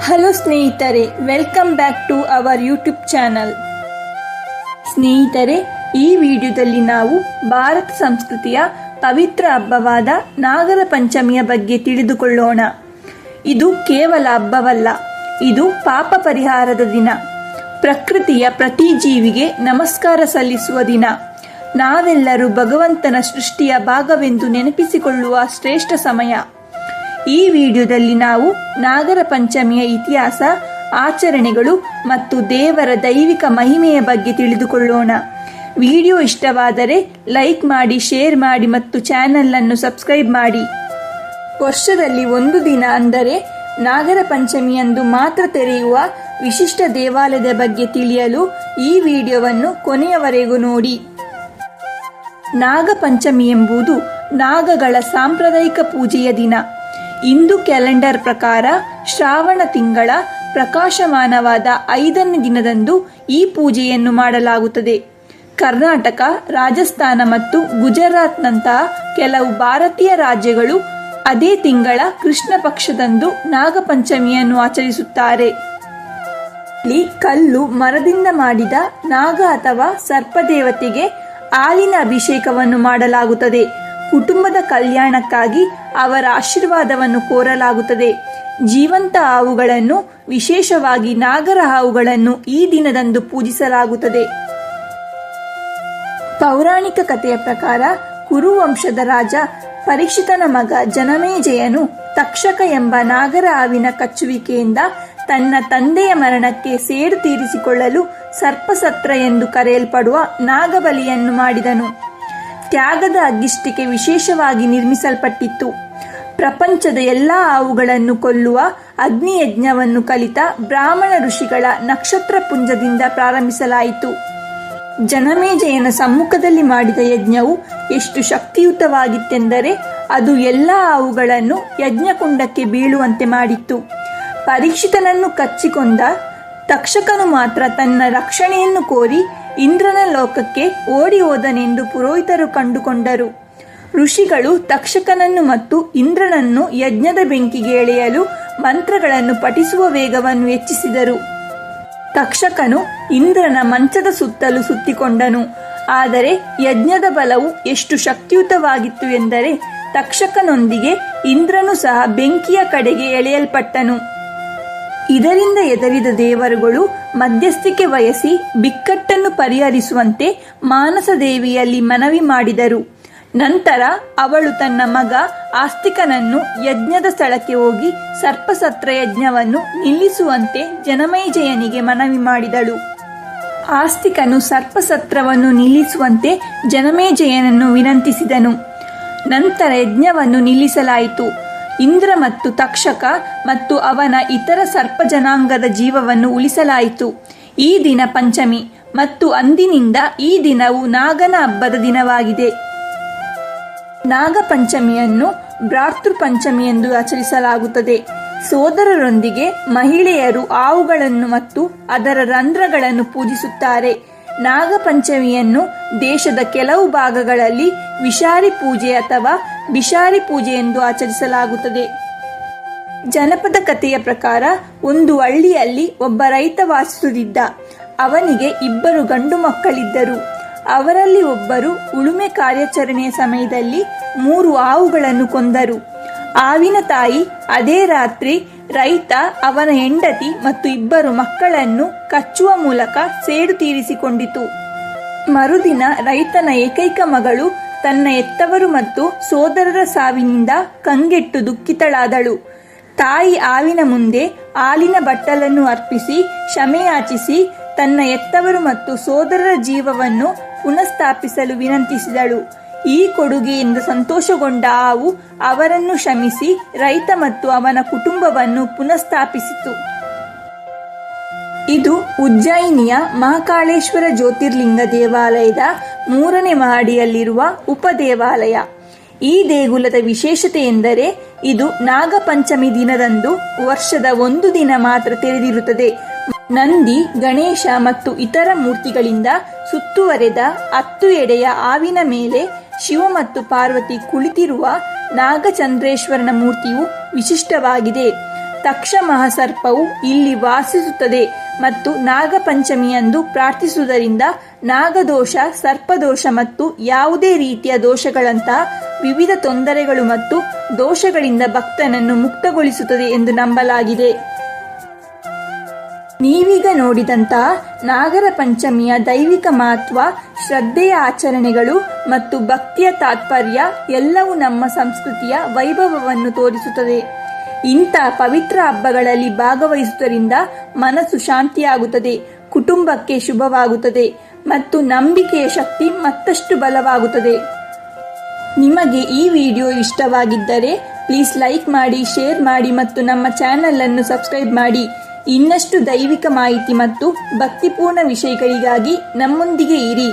Hello ಸ್ನೇಹಿತರೆ welcome back to our YouTube channel ಸ್ನೇಹಿತರೆ, ಈ ವಿಡಿಯೋದಲ್ಲಿ ನಾವು ಭಾರತ ಸಂಸ್ಕೃತಿಯ ಪವಿತ್ರ ಹಬ್ಬವಾದ ನಾಗರ ಪಂಚಮಿಯ ಬಗ್ಗೆ ತಿಳಿದುಕೊಳ್ಳೋಣ. ಇದು ಕೇವಲ ಹಬ್ಬವಲ್ಲ, ಇದು ಪಾಪ ಪರಿಹಾರದ ದಿನ. ಪ್ರಕೃತಿಯ ಪ್ರತಿ ಜೀವಿಗೆ ನಮಸ್ಕಾರ ಸಲ್ಲಿಸುವ ದಿನ. ನಾವೆಲ್ಲರೂ ಭಗವಂತನ ಸೃಷ್ಟಿಯ ಭಾಗವೆಂದು ನೆನಪಿಸಿಕೊಳ್ಳುವ ಶ್ರೇಷ್ಠ ಸಮಯ. ಈ ವಿಡಿಯೋದಲ್ಲಿ ನಾವು ನಾಗರ ಪಂಚಮಿಯ ಇತಿಹಾಸ, ಆಚರಣೆಗಳು ಮತ್ತು ದೇವರ ದೈವಿಕ ಮಹಿಮೆಯ ಬಗ್ಗೆ ತಿಳಿದುಕೊಳ್ಳೋಣ. ವಿಡಿಯೋ ಇಷ್ಟವಾದರೆ ಲೈಕ್ ಮಾಡಿ, ಶೇರ್ ಮಾಡಿ ಮತ್ತು ಚಾನೆಲ್ ಅನ್ನು ಸಬ್ಸ್ಕ್ರೈಬ್ ಮಾಡಿ. ವರ್ಷದಲ್ಲಿ ಒಂದು ದಿನ ಅಂದರೆ ನಾಗರ ಪಂಚಮಿಯಂದು ಮಾತ್ರ ತೆರೆಯುವ ವಿಶಿಷ್ಟ ದೇವಾಲಯದ ಬಗ್ಗೆ ತಿಳಿಯಲು ಈ ವಿಡಿಯೋವನ್ನು ಕೊನೆಯವರೆಗೂ ನೋಡಿ. ನಾಗಪಂಚಮಿ ಎಂಬುದು ನಾಗಗಳ ಸಾಂಪ್ರದಾಯಿಕ ಪೂಜೆಯ ದಿನ. ಹಿಂದೂ ಕ್ಯಾಲೆಂಡರ್ ಪ್ರಕಾರ ಶ್ರಾವಣ ತಿಂಗಳ ಪ್ರಕಾಶಮಾನವಾದ ಐದನೇ ದಿನದಂದು ಈ ಪೂಜೆಯನ್ನು ಮಾಡಲಾಗುತ್ತದೆ. ಕರ್ನಾಟಕ, ರಾಜಸ್ಥಾನ ಮತ್ತು ಗುಜರಾತ್ನಂತಹ ಕೆಲವು ಭಾರತೀಯ ರಾಜ್ಯಗಳು ಅದೇ ತಿಂಗಳ ಕೃಷ್ಣ ಪಕ್ಷದಂದು ನಾಗಪಂಚಮಿಯನ್ನು ಆಚರಿಸುತ್ತಾರೆ. ಇಲ್ಲಿ ಕಲ್ಲು ಮರದಿಂದ ಮಾಡಿದ ನಾಗ ಅಥವಾ ಸರ್ಪದೇವತೆಗೆ ಹಾಲಿನ ಅಭಿಷೇಕವನ್ನು ಮಾಡಲಾಗುತ್ತದೆ. ಕುಟುಂಬದ ಕಲ್ಯಾಣಕ್ಕಾಗಿ ಅವರ ಆಶೀರ್ವಾದವನ್ನು ಕೋರಲಾಗುತ್ತದೆ. ಜೀವಂತ ಹಾವುಗಳನ್ನು, ವಿಶೇಷವಾಗಿ ನಾಗರ ಹಾವುಗಳನ್ನು ಈ ದಿನದಂದು ಪೂಜಿಸಲಾಗುತ್ತದೆ. ಪೌರಾಣಿಕ ಕಥೆಯ ಪ್ರಕಾರ ಕುರುವಂಶದ ರಾಜ ಪರೀಕ್ಷಿತನ ಮಗ ಜನಮೇಜಯನು ತಕ್ಷಕ ಎಂಬ ನಾಗರ ಹಾವಿನ ಕಚ್ಚುವಿಕೆಯಿಂದ ತನ್ನ ತಂದೆಯ ಮರಣಕ್ಕೆ ಸೇಡು ತೀರಿಸಿಕೊಳ್ಳಲು ಸರ್ಪಸತ್ರ ಎಂದು ಕರೆಯಲ್ಪಡುವ ನಾಗಬಲಿಯನ್ನು ಮಾಡಿದನು. ತ್ಯಾಗದ ಅಗ್ಗಿಷ್ಟಿಕೆ ವಿಶೇಷವಾಗಿ ನಿರ್ಮಿಸಲ್ಪಟ್ಟಿತ್ತು. ಪ್ರಪಂಚದ ಎಲ್ಲ ಹಾವುಗಳನ್ನು ಕೊಲ್ಲುವ ಅಗ್ನಿಯಜ್ಞವನ್ನು ಕಲಿತ ಬ್ರಾಹ್ಮಣ ಋಷಿಗಳ ನಕ್ಷತ್ರ ಪುಂಜದಿಂದ ಪ್ರಾರಂಭಿಸಲಾಯಿತು. ಜನಮೇಜಯನ ಸಮ್ಮುಖದಲ್ಲಿ ಮಾಡಿದ ಯಜ್ಞವು ಎಷ್ಟು ಶಕ್ತಿಯುತವಾಗಿತ್ತೆಂದರೆ ಅದು ಎಲ್ಲ ಹಾವುಗಳನ್ನು ಯಜ್ಞಕುಂಡಕ್ಕೆ ಬೀಳುವಂತೆ ಮಾಡಿತ್ತು. ಪರೀಕ್ಷಿತನನ್ನು ಕಚ್ಚಿಕೊಂಡ ತಕ್ಷಕನು ಮಾತ್ರ ತನ್ನ ರಕ್ಷಣೆಯನ್ನು ಕೋರಿ ಇಂದ್ರನ ಲೋಕಕ್ಕೆ ಓಡಿ ಹೋದನೆಂದು ಪುರೋಹಿತರು ಕಂಡುಕೊಂಡರು. ಋಷಿಗಳು ತಕ್ಷಕನನ್ನು ಮತ್ತು ಇಂದ್ರನನ್ನು ಯಜ್ಞದ ಬೆಂಕಿಗೆ ಎಳೆಯಲು ಮಂತ್ರಗಳನ್ನು ಪಠಿಸುವ ವೇಗವನ್ನು ಹೆಚ್ಚಿಸಿದರು. ತಕ್ಷಕನು ಇಂದ್ರನ ಮಂಚದ ಸುತ್ತಲೂ ಸುತ್ತಿಕೊಂಡನು. ಆದರೆ ಯಜ್ಞದ ಬಲವು ಎಷ್ಟು ಶಕ್ತಿಯುತವಾಗಿತ್ತು ಎಂದರೆ ತಕ್ಷಕನೊಂದಿಗೆ ಇಂದ್ರನು ಸಹ ಬೆಂಕಿಯ ಕಡೆಗೆ ಎಳೆಯಲ್ಪಟ್ಟನು. ಇದರಿಂದ ಎದರಿದ ದೇವರುಗಳು ಮಧ್ಯಸ್ಥಿಕೆ ವಹಿಸಿ ಬಿಕ್ಕಟ್ಟನ್ನು ಪರಿಹರಿಸುವಂತೆ ಮಾನಸ ದೇವಿಯಲ್ಲಿ ಮನವಿ ಮಾಡಿದರು. ನಂತರ ಅವಳು ತನ್ನ ಮಗ ಆಸ್ತಿಕನನ್ನು ಯಜ್ಞದ ಸ್ಥಳಕ್ಕೆ ಹೋಗಿ ಸರ್ಪಸತ್ರ ಯಜ್ಞವನ್ನು ನಿಲ್ಲಿಸುವಂತೆ ಜನಮೇಜಯನಿಗೆ ಮನವಿ ಮಾಡಿದಳು. ಆಸ್ತಿಕನು ಸರ್ಪಸತ್ರವನ್ನು ನಿಲ್ಲಿಸುವಂತೆ ಜನಮೇಜಯನನ್ನು ವಿನಂತಿಸಿದನು. ನಂತರ ಯಜ್ಞವನ್ನು ನಿಲ್ಲಿಸಲಾಯಿತು. ಇಂದ್ರ ಮತ್ತು ತಕ್ಷಕ ಮತ್ತು ಅವನ ಇತರ ಸರ್ಪ ಜನಾಂಗದ ಜೀವವನ್ನು ಉಳಿಸಲಾಯಿತು. ಈ ದಿನ ಪಂಚಮಿ ಮತ್ತು ಅಂದಿನಿಂದ ಈ ದಿನವು ನಾಗನ ಹಬ್ಬದ ದಿನವಾಗಿದೆ. ನಾಗಪಂಚಮಿಯನ್ನು ಭ್ರಾತೃ ಪಂಚಮಿ ಎಂದು ಆಚರಿಸಲಾಗುತ್ತದೆ. ಸೋದರರೊಂದಿಗೆ ಮಹಿಳೆಯರು ಹಾವುಗಳನ್ನು ಮತ್ತು ಅದರ ರಂಧ್ರಗಳನ್ನು ಪೂಜಿಸುತ್ತಾರೆ. ನಾಗಪಂಚಮಿಯನ್ನು ದೇಶದ ಕೆಲವು ಭಾಗಗಳಲ್ಲಿ ವಿಷಾರಿ ಪೂಜೆ ಅಥವಾ ಬಿಷಾರಿ ಪೂಜೆ ಎಂದು ಆಚರಿಸಲಾಗುತ್ತದೆ. ಜನಪದ ಕಥೆಯ ಪ್ರಕಾರ ಒಂದು ಹಳ್ಳಿಯಲ್ಲಿ ಒಬ್ಬ ರೈತ ವಾಸಿಸುತ್ತಿದ್ದ. ಅವನಿಗೆ ಇಬ್ಬರು ಗಂಡು ಮಕ್ಕಳಿದ್ದರು. ಅವರಲ್ಲಿ ಒಬ್ಬರು ಉಳುಮೆ ಕಾರ್ಯಾಚರಣೆಯ ಸಮಯದಲ್ಲಿ ಮೂರು ಹಾವುಗಳನ್ನು ಕೊಂದರು. ಆವಿನ ತಾಯಿ ಅದೇ ರಾತ್ರಿ ರೈತ, ಅವನ ಹೆಂಡತಿ ಮತ್ತು ಇಬ್ಬರು ಮಕ್ಕಳನ್ನು ಕಚ್ಚುವ ಮೂಲಕ ಸೇಡು ತೀರಿಸಿಕೊಂಡಿತು. ಮರುದಿನ ರೈತನ ಏಕೈಕ ಮಗಳು ತನ್ನ ಎತ್ತವರು ಮತ್ತು ಸೋದರರ ಸಾವಿನಿಂದ ಕಂಗೆಟ್ಟು ದುಃಖಿತಳಾದಳು. ತಾಯಿ ಆವಿನ ಮುಂದೆ ಹಾಲಿನ ಬಟ್ಟಲನ್ನು ಅರ್ಪಿಸಿ ಕ್ಷಮೆಯಾಚಿಸಿ ತನ್ನ ಎತ್ತವರು ಮತ್ತು ಸೋದರರ ಜೀವವನ್ನು ಪುನಃಸ್ಥಾಪಿಸಲು ವಿನಂತಿಸಿದಳು. ಈ ಕೊಡುಗೆಯಿಂದ ಸಂತೋಷಗೊಂಡ ಹಾವು ಅವರನ್ನು ಕ್ಷಮಿಸಿ ರೈತ ಮತ್ತು ಅವನ ಕುಟುಂಬವನ್ನು ಪುನಃಸ್ಥಾಪಿಸಿತು. ಇದು ಉಜ್ಜಯಿನಿಯ ಮಹಾಕಾಳೇಶ್ವರ ಜ್ಯೋತಿರ್ಲಿಂಗ ದೇವಾಲಯದ ಮೂರನೇ ಮಹಡಿಯಲ್ಲಿರುವ ಉಪದೇವಾಲಯ. ಈ ದೇಗುಲದ ವಿಶೇಷತೆ ಎಂದರೆ ಇದು ನಾಗಪಂಚಮಿ ದಿನದಂದು ವರ್ಷದ ಒಂದು ದಿನ ಮಾತ್ರ ತೆರೆದಿರುತ್ತದೆ. ನಂದಿ, ಗಣೇಶ ಮತ್ತು ಇತರ ಮೂರ್ತಿಗಳಿಂದ ಸುತ್ತುವರೆದ ಹತ್ತು ಎಡೆಯ ಆವಿನ ಮೇಲೆ ಶಿವ ಮತ್ತು ಪಾರ್ವತಿ ಕುಳಿತಿರುವ ನಾಗಚಂದ್ರೇಶ್ವರನ ಮೂರ್ತಿಯು ವಿಶಿಷ್ಟವಾಗಿದೆ. ತಕ್ಷ ಮಹಾಸರ್ಪವು ಇಲ್ಲಿ ವಾಸಿಸುತ್ತದೆ ಮತ್ತು ನಾಗಪಂಚಮಿಯಂದು ಪ್ರಾರ್ಥಿಸುವುದರಿಂದ ನಾಗದೋಷ, ಸರ್ಪದೋಷ ಮತ್ತು ಯಾವುದೇ ರೀತಿಯ ದೋಷಗಳಂತಹ ವಿವಿಧ ತೊಂದರೆಗಳು ಮತ್ತು ದೋಷಗಳಿಂದ ಭಕ್ತನನ್ನು ಮುಕ್ತಗೊಳಿಸುತ್ತದೆ ಎಂದು ನಂಬಲಾಗಿದೆ. ನೀವೀಗ ನೋಡಿದಂತಹ ನಾಗರ ಪಂಚಮಿಯ ದೈವಿಕ ಮಹತ್ವ ಶ್ರದ್ಧೆಯ ಆಚರಣೆಗಳು ಮತ್ತು ಭಕ್ತಿಯ ತಾತ್ಪರ್ಯ ಎಲ್ಲವೂ ನಮ್ಮ ಸಂಸ್ಕೃತಿಯ ವೈಭವವನ್ನು ತೋರಿಸುತ್ತದೆ. ಇಂಥ ಪವಿತ್ರ ಹಬ್ಬಗಳಲ್ಲಿ ಭಾಗವಹಿಸುವುದರಿಂದ ಮನಸ್ಸು ಶಾಂತಿಯಾಗುತ್ತದೆ, ಕುಟುಂಬಕ್ಕೆ ಶುಭವಾಗುತ್ತದೆ ಮತ್ತು ನಂಬಿಕೆಯ ಶಕ್ತಿ ಮತ್ತಷ್ಟು ಬಲವಾಗುತ್ತದೆ. ನಿಮಗೆ ಈ ವಿಡಿಯೋ ಇಷ್ಟವಾಗಿದ್ದರೆ ಪ್ಲೀಸ್ ಲೈಕ್ ಮಾಡಿ, ಶೇರ್ ಮಾಡಿ ಮತ್ತು ನಮ್ಮ ಚಾನಲನ್ನು ಸಬ್ಸ್ಕ್ರೈಬ್ ಮಾಡಿ. ಇನ್ನಷ್ಟು ದೈವಿಕ ಮಾಹಿತಿ ಮತ್ತು ಭಕ್ತಿಪೂರ್ಣ ವಿಷಯಗಳಿಗಾಗಿ ನಮ್ಮೊಂದಿಗೆ ಇರಿ.